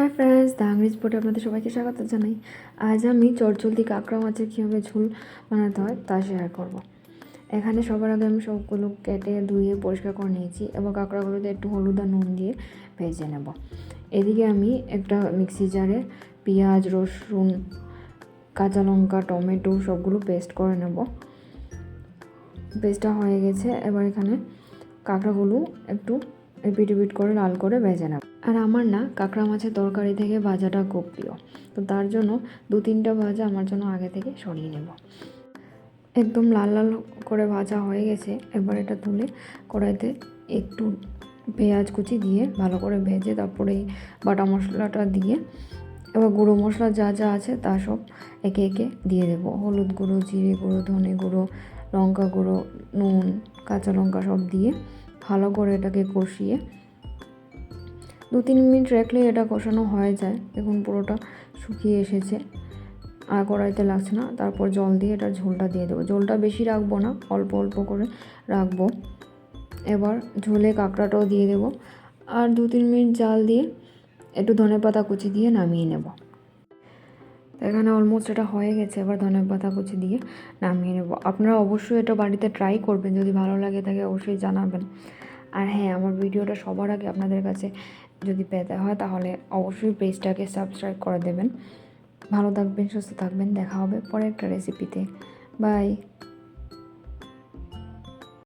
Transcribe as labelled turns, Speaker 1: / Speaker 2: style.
Speaker 1: Hi friends the আংরিজ বোর্ডে আপনাদের সবাইকে স্বাগত জানাই। আজ আমি চটচলতি কাঁকড়া মাছের কীভাবে ঝোল বানাতে হয় তা শেয়ার করব। এখানে সবার আগে আমি সবগুলো কেটে ধুয়ে পরিষ্কার করে নিয়েছি এবং কাঁকড়াগুলোতে একটু হলুদ আর নুন দিয়ে ভেজে নেব। এদিকে আমি একটা মিক্সি জারে পেঁয়াজ, রসুন, কাঁচা লঙ্কা, টমেটো সবগুলো পেস্ট করে নেব। পেস্টটা হয়ে গেছে, এবার এখানে কাঁকড়াগুলো একটু এপিট এপিট করে, লাল করে ভেজে নেব। আর আমার না কাঁকড়া মাছের তরকারি থেকে ভাজাটা খুব প্রিয়। তো তার জন্য দু তিনটা ভাজা আমার জন্য আগে থেকে সরিয়ে নেব। একদম লাল লাল করে ভাজা হয়ে গেছে। এবার এটা তুলে কড়াইতে একটু পেঁয়াজ কুচি দিয়ে ভালো করে ভেজে, তারপরে বাটা মশলাটা দিয়ে এবার গুঁড়ো মশলা যা যা আছে তা সব একে একে দিয়ে দেবো। হলুদ গুঁড়ো, জিরে গুঁড়ো, ধনে গুঁড়ো, লঙ্কা গুঁড়ো, নুন, কাঁচা লঙ্কা সব দিয়ে ভালো করে এটাকে কষিয়ে দু তিন মিনিট রাখলেই এটা কষানো হয়ে যায়। এখন পুরোটা শুকিয়ে এসেছে। আর কড়াইতে লাগছে না। তারপর জল দিয়ে এটা ঝোলটা দিয়ে দেবো। ঝোলটা বেশি রাখব না, অল্প অল্প করে রাখব। এবার ঝোলে কাঁকড়াটাও দিয়ে দেবো। আর দু তিন মিনিট জাল দিয়ে একটু ধনে পাতা কুচি দিয়ে নামিয়ে নেব। এখানে অলমোস্ট এটা হয়ে গেছে। এবার ধনে পাতা কুচি দিয়ে নামিয়ে নেব। আপনারা অবশ্যই এটা বাড়িতে ট্রাই করবেন। যদি ভালো লাগে তাকে অবশ্যই জানাবেন। আর হ্যাঁ আমার ভিডিওটা সবার আগে আপনাদের কাছে যদি পেতে হয়, তাহলে অবশ্যই পেজটাকে সাবস্ক্রাইব করে দেবেন। ভালো থাকবেন, সুস্থ থাকবেন, দেখা হবে পরে একটা রেসিপিতে বাই